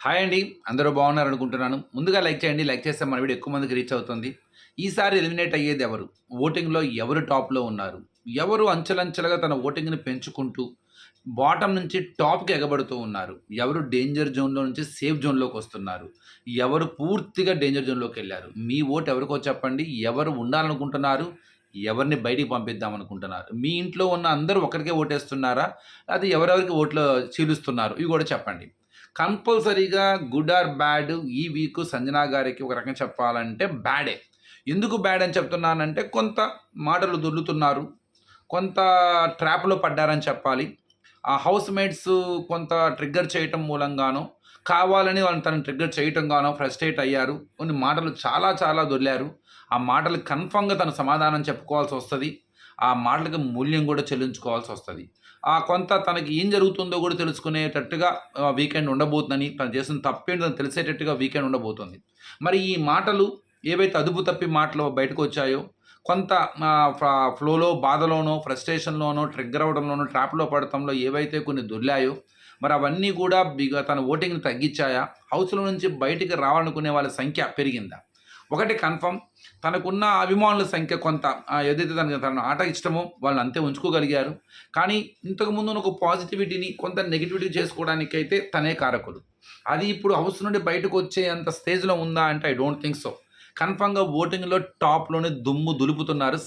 Hi అండి. అందరూ బాగున్నారు అనుకుంటున్నాను ముందుగా లైక్ చేయండి. లైక్ చేస్తే మన వీడియో ఎక్కువ మందికి రీచ్ అవుతుంది. ఈసారి ఎలిమినేట్ అయ్యేది ఎవరు? ఓటింగ్లో ఎవరు టాప్లో ఉన్నారు? ఎవరు అంచెలంచెలుగా తన ఓటింగ్ని పెంచుకుంటూ బాటం నుంచి టాప్కి ఎగబడుతూ ఉన్నారు? ఎవరు డేంజర్ జోన్లో నుంచి సేఫ్ జోన్లోకి వస్తున్నారు? ఎవరు పూర్తిగా డేంజర్ జోన్లోకి వెళ్ళారు? మీ ఓటు ఎవరికో చెప్పండి. ఎవరు ఉండాలనుకుంటున్నారు? ఎవరిని బయటికి పంపిద్దాం అనుకుంటున్నారు మీ ఇంట్లో ఉన్న అందరూ ఒకరికే ఓటేస్తున్నారా? అది ఎవరెవరికి ఓట్లు చీలుస్తున్నారు? ఇవి కూడా చెప్పండి. కంపల్సరీగా గుడ్ ఆర్ బ్యాడ్ ఈ వీక్ సంజనా గారికి ఒక రకంగా చెప్పాలంటే బ్యాడే. ఎందుకు బ్యాడ్ అని చెప్తున్నానంటే కొంత మాటలు దొర్లుతున్నారు కొంత ట్రాప్లో పడ్డారని చెప్పాలి. ఆ హౌస్ మేట్స్ కొంత ట్రిగ్గర్ చేయటం మూలంగానో కావాలని వాళ్ళని తను ట్రిగ్గర్ చేయటం గానో ఫ్రస్ట్రేట్ అయ్యారు. కొన్ని మాటలు చాలా చాలా దొర్లారు. ఆ మాటలు కన్ఫామ్గా తను సమాధానం చెప్పుకోవాల్సి వస్తుంది. ఆ మాటలకు మూల్యం కూడా చెల్లించుకోవాల్సి వస్తుంది. కొంత తనకి ఏం జరుగుతుందో కూడా తెలుసుకునేటట్టుగా వీకెండ్ ఉండబోతుందని తను చేసిన తప్పేంటని తెలిసేటట్టుగా వీకెండ్ ఉండబోతుంది. మరి ఈ మాటలు ఏవైతే అదుపు తప్పి మాటలు బయటకు వచ్చాయో కొంత ఫ్లోలో బాధలోనో ఫ్రస్ట్రేషన్లోనో ట్రిగ్గర్ అవడంలోనో ట్రాప్లో పడటంలో ఏవైతే కొన్ని దొర్లాయో మరి అవన్నీ కూడా తన ఓటింగ్ని తగ్గించాయా? హౌస్లో నుంచి బయటికి రావాలనుకునే వాళ్ళ సంఖ్య పెరిగిందా? ఒకటి కన్ఫర్మ్ తనకున్న అభిమానుల సంఖ్య కొంత ఏదైతే తనకి తన ఆట ఇష్టమో వాళ్ళు అంతే ఉంచుకోగలిగారు. కానీ ఇంతకుముందు ఒక పాజిటివిటీని కొంత నెగిటివిటీ చేసుకోవడానికి అయితే తనే కారకులు అది ఇప్పుడు హౌస్ నుండి బయటకు వచ్చే అంత స్టేజ్లో ఉందా అంటే ఐ డోంట్ థింక్ సో కన్ఫర్మ్గా ఓటింగ్లో టాప్లోనే దుమ్ము దులుపుతున్నారు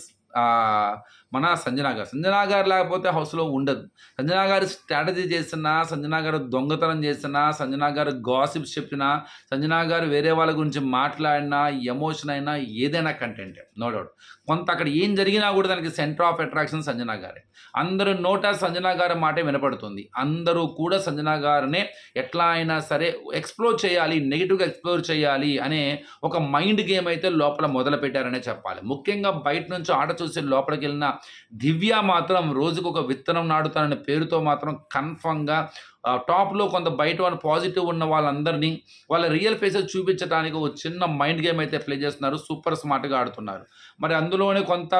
మన సంజనా గారు సంజనా గారు లేకపోతే హౌస్లో ఉండదు. సంజనా గారు స్ట్రాటజీ చేసినా సంజనా గారు దొంగతనం చేసినా సంజనా గారు గాసిప్స్ చెప్పినా సంజనా గారు వేరే వాళ్ళ గురించి మాట్లాడినా ఎమోషన్ అయినా ఏదైనా కంటెంట్ నో డౌట్. కొంత అక్కడ ఏం జరిగినా కూడా దానికి సెంటర్ ఆఫ్ అట్రాక్షన్ సంజనా గారే అందరూ నోట సంజనా గారి మాటే వినపడుతుంది. అందరూ కూడా సంజనా గారినే ఎట్లా అయినా సరే ఎక్స్ప్లోర్ చేయాలి నెగిటివ్గా ఎక్స్ప్లోర్ చేయాలి అనే ఒక మైండ్ గేమ్ అయితే లోపల మొదలు పెట్టారనే చెప్పాలి. ముఖ్యంగా బయట నుంచి ఆట చూసి లోపలికి వెళ్ళిన దివ్య మాత్రం రోజుకు ఒక విత్తనం నాడుతాననే పేరుతో మాత్రం కన్ఫర్మ్గా టాప్లో కొంత బయట వాళ్ళు పాజిటివ్ ఉన్న వాళ్ళందరినీ వాళ్ళ రియల్ ఫేసెస్ చూపించడానికి ఒక చిన్న మైండ్ గేమ్ అయితే ప్లే చేస్తున్నారు. సూపర్ స్మార్ట్గా ఆడుతున్నారు. మరి అందులోనే కొంత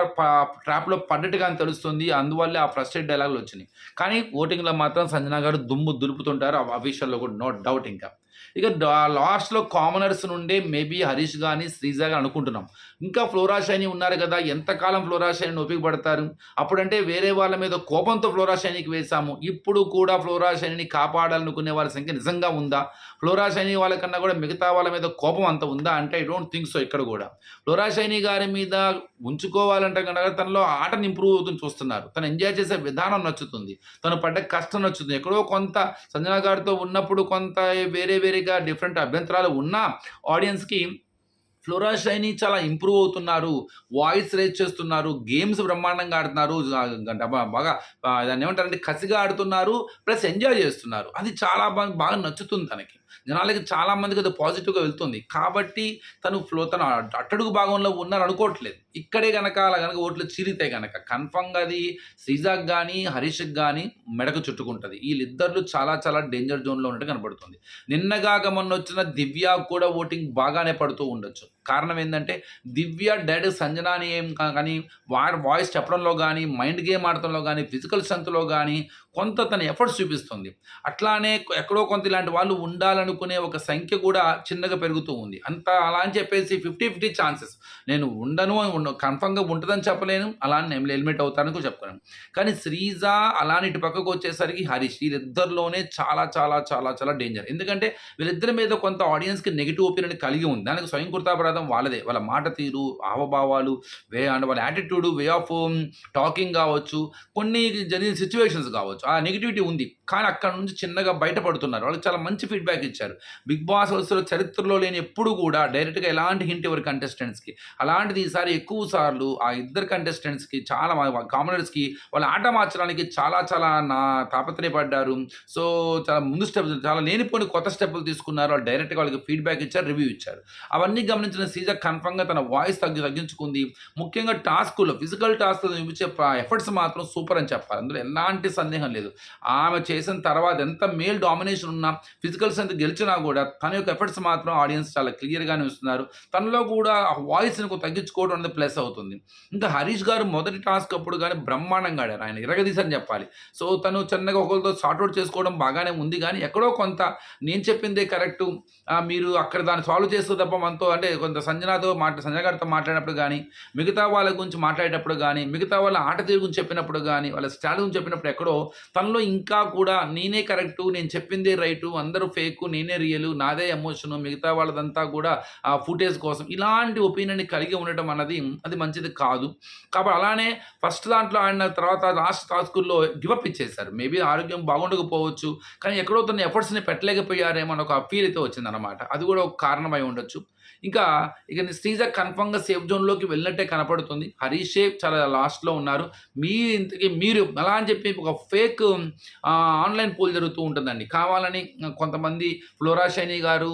ట్రాప్లో పడ్డట్టుగా అని తెలుస్తుంది. అందువల్లే ఆ ఫ్రస్ట్రేట్ డైలాగులు వచ్చినాయి. కానీ ఓటింగ్లో మాత్రం సంజనా గారు దుమ్ము దులుపుతుంటారు. ఆ విషయంలో కూడా నో డౌట్ ఇంకా. ఇక లాస్ట్లో కామనర్స్ నుండే మేబీ హరీష్ కానీ శ్రీజ కానీ అనుకుంటున్నాం. ఇంకా ఫ్లోరా షైని ఉన్నారు కదా ఎంతకాలం ఫ్లోరా ఉపయోగపడతారు అప్పుడంటే వేరే వాళ్ళ మీద కోపంతో ఫ్లోరాషైనికి వేశాము. ఇప్పుడు కూడా ఫ్లోరాషైని కాపాడాలనుకునే వాళ్ళ సంఖ్య నిజంగా ఉందా? ఫ్లోరాషైని వాళ్ళకన్నా కూడా మిగతా వాళ్ళ మీద కోపం అంత ఉందా? అంటే ఐ డోంట్ థింక్ సో ఇక్కడ కూడా. ఫ్లోరా షైని గారి మీద ఉంచుకోవాలంటే కనుక తనలో ఆటను ఇంప్రూవ్ అవుతుంది చూస్తున్నారు. తను ఎంజాయ్ చేసే విధానం నచ్చుతుంది. తను పడ్డ కష్టం నచ్చుతుంది. ఎక్కడో కొంత సంజన గారితో ఉన్నప్పుడు కొంత వేరే వేరేగా డిఫరెంట్ అభ్యంతరాలు ఉన్నా ఆడియన్స్కి ఫ్లోరా షైని చాలా ఇంప్రూవ్ అవుతున్నారు. వాయిస్ రేజ్ చేస్తున్నారు. గేమ్స్ బ్రహ్మాండంగా ఆడుతున్నారు. బాగా దాన్ని ఏమంటారంటే కసిగా ఆడుతున్నారు. ప్లస్ ఎంజాయ్ చేస్తున్నారు. అది చాలా బాగా బాగా నచ్చుతుంది తనకి. జనాలకి చాలా మందికి అది పాజిటివ్గా వెళ్తుంది. కాబట్టి తను ఫ్లో తన అట్టడుగు భాగంలో ఉన్నారు అనుకోవట్లేదు ఇక్కడే కనుక అలా కనుక ఓట్లు చీరితే కనుక కన్ఫామ్గా అది శ్రీజాక్ కానీ హరీష్కి కానీ మెడకు చుట్టుకుంటుంది. వీళ్ళిద్దరు చాలా చాలా డేంజర్ జోన్లో ఉన్నట్టు కనబడుతుంది. నిన్నగాక మొన్న వచ్చిన దివ్య కూడా ఓటింగ్ బాగానే పడుతూ ఉండొచ్చు. కారణం ఏంటంటే దివ్య డాడ్ సంజనాని ఏం కా- కానీ వా వాయిస్ చెప్పడంలో కానీ మైండ్ గేమ్ ఆడటంలో కానీ ఫిజికల్ స్ట్రెంత్లో కానీ కొంత తన ఎఫర్ట్స్ చూపిస్తుంది. అట్లానే ఎక్కడో కొంత ఇలాంటి వాళ్ళు ఉండాలనుకునే ఒక సంఖ్య కూడా చిన్నగా పెరుగుతూ ఉంది. అంత అలా అని చెప్పేసి ఫిఫ్టీ ఫిఫ్టీ ఛాన్సెస్. నేను ఉండను కన్ఫర్మ్గా ఉంటుందని చెప్పలేను. అలానే నేను ఎలిమినేట్ అవుతానని కూడా కానీ శ్రీజ అలానే ఇటు పక్కకు వచ్చేసరికి హరీష్ వీళ్ళిద్దరిలోనే చాలా చాలా చాలా చాలా డేంజర్ ఎందుకంటే వీళ్ళిద్దరి మీద కొంత ఆడియన్స్కి నెగిటివ్ ఒపీనియన్ కలిగి ఉంది. దానికి స్వయం కృతాపరాధం వాళ్ళదే. వాళ్ళ మాట తీరు హావభావాలు వే అండ్ వాళ్ళ యాటిట్యూడ్ వే ఆఫ్ టాకింగ్ కావచ్చు కొన్ని జరిగిన సిచ్యువేషన్స్ కావచ్చు. ఆ నెగిటివిటీ ఉంది. కానీ అక్కడ నుంచి చిన్నగా బయటపడుతున్నారు. వాళ్ళకి చాలా మంచి ఫీడ్బ్యాక్ ఇచ్చారు. బిగ్ బాస్ హౌస్లో చరిత్రలో లేని ఎప్పుడు కూడా డైరెక్ట్గా ఎలాంటి హింట్ ఎవరి కంటెస్టెంట్స్కి అలాంటిది ఈసారి ఎక్కువ ఎక్కువ సార్లు ఆ ఇద్దరు కంటెస్టెంట్స్కి చాలా కామనర్స్కి వాళ్ళు ఆట మార్చడానికి చాలా చాలా నా తాపత్రయపడ్డారు. సో చాలా ముందు స్టెప్ చాలా లేనిపోని కొత్త స్టెప్పులు తీసుకున్నారు. వాళ్ళు డైరెక్ట్గా వాళ్ళకి ఫీడ్బ్యాక్ ఇచ్చారు రివ్యూ ఇచ్చారు. అవన్నీ గమనించిన సీజర్ కన్ఫర్మ్గా తన వాయిస్ తగ్గి తగ్గించుకుంది. ముఖ్యంగా టాస్క్లో ఫిజికల్ టాస్క్ చూపించే ఎఫర్ట్స్ మాత్రం సూపర్ అని చెప్పాలి. అందులో ఎలాంటి సందేహం లేదు. ఆమె చేసిన తర్వాత ఎంత మేల్ డామినేషన్ ఉన్నా ఫిజికల్ ఎంత గెలిచినా కూడా తన యొక్క ఎఫర్ట్స్ మాత్రం ఆడియన్స్ చాలా క్లియర్గానే ఇస్తున్నారు. తనలో కూడా ఆ వాయిస్ని తగ్గించుకోవడం అనేది ప్లస్ అవుతుంది. ఇంకా హరీష్ గారు మొదటి టాస్క్ అప్పుడు కానీ బ్రహ్మాండంగా ఆడారు. ఆయన అని చెప్పాలి. సో తను చిన్నగా ఒకరితో సార్ట్అవుట్ చేసుకోవడం బాగానే ఉంది కానీ ఎక్కడో కొంత నేను చెప్పిందే కరెక్టు. మీరు అక్కడ దాన్ని సాల్వ్ చేస్తే తప్ప మనతో అంటే కొంత సంజనాతో మాట్లా సంజన గారితో మాట్లాడినప్పుడు కానీ మిగతా వాళ్ళ గురించి మాట్లాడేటప్పుడు కానీ మిగతా వాళ్ళ ఆట తీరు గురించి చెప్పినప్పుడు కానీ వాళ్ళ స్టైల్ గురించి చెప్పినప్పుడు ఎక్కడో తనలో ఇంకా కూడా నేనే కరెక్టు నేను చెప్పిందే రైటు అందరూ ఫేకు నేనే రియలు నాదే ఎమోషను మిగతా వాళ్ళదంతా కూడా ఆ ఫుటేజ్ కోసం ఇలాంటి ఒపీనియన్ కలిగి ఉండటం అన్నది అది మంచిది కాదు. కాబట్టి అలానే ఫస్ట్ దాంట్లో ఆయన తర్వాత లాస్ట్ టాస్కుల్లో గివప్ ఇచ్చేశారు. మేబీ ఆరోగ్యం బాగుండకపోవచ్చు కానీ ఎక్కడో తన ఎఫర్ట్స్ని పెట్టలేకపోయారేమో అని ఒక ఫీల్ అయితే వచ్చిందనమాట అది కూడా ఒక కారణమై ఉండొచ్చు. ఇంకా ఇక శ్రీజ కన్ఫర్మ్గా సేఫ్ జోన్లోకి వెళ్ళినట్టే కనపడుతుంది. హరీషే చాలా లాస్ట్లో ఉన్నారు. మీ ఇంతకీ మీరు అలా అని చెప్పి ఒక ఫేక్ ఆన్లైన్ పోల్ జరుగుతూ ఉంటుందండి. కావాలని కొంతమంది ఫ్లోరా షైని గారు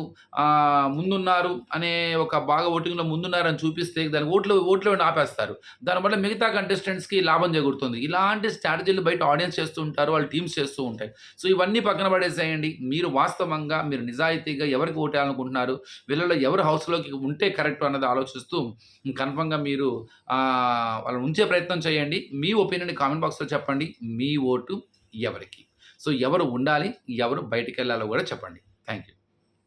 ముందున్నారు అనే ఒక బాగా ఓటింగ్లో ముందున్నారని చూపిస్తే దాని ఓట్లు ఓట్లు ఆపేస్తారు. దానివల్ల మిగతా కంటెస్టెంట్స్కి లాభం చేకూరుతుంది. ఇలాంటి స్ట్రాటజీలు బయట ఆడియన్స్ చేస్తూ ఉంటారు వాళ్ళు టీమ్స్ చేస్తూ ఉంటాయి. సో ఇవన్నీ పక్కన పడేసేయండి. మీరు వాస్తవంగా మీరు నిజాయితీగా ఎవరికి ఓటేయాలనుకుంటున్నారు వీళ్ళలో ఎవరు హౌస్ హౌస్లోకి ఉంటే కరెక్ట్ అన్నది ఆలోచిస్తూ కన్ఫర్మ్గా మీరు వాళ్ళు వాళ్ళని ఉంచే ప్రయత్నం చేయండి. మీ ఒపీనియన్ కామెంట్ బాక్స్లో చెప్పండి. మీ ఓటు ఎవరికి? సో ఎవరు ఉండాలి? ఎవరు బయటికి వెళ్ళాలో కూడా చెప్పండి. Thank you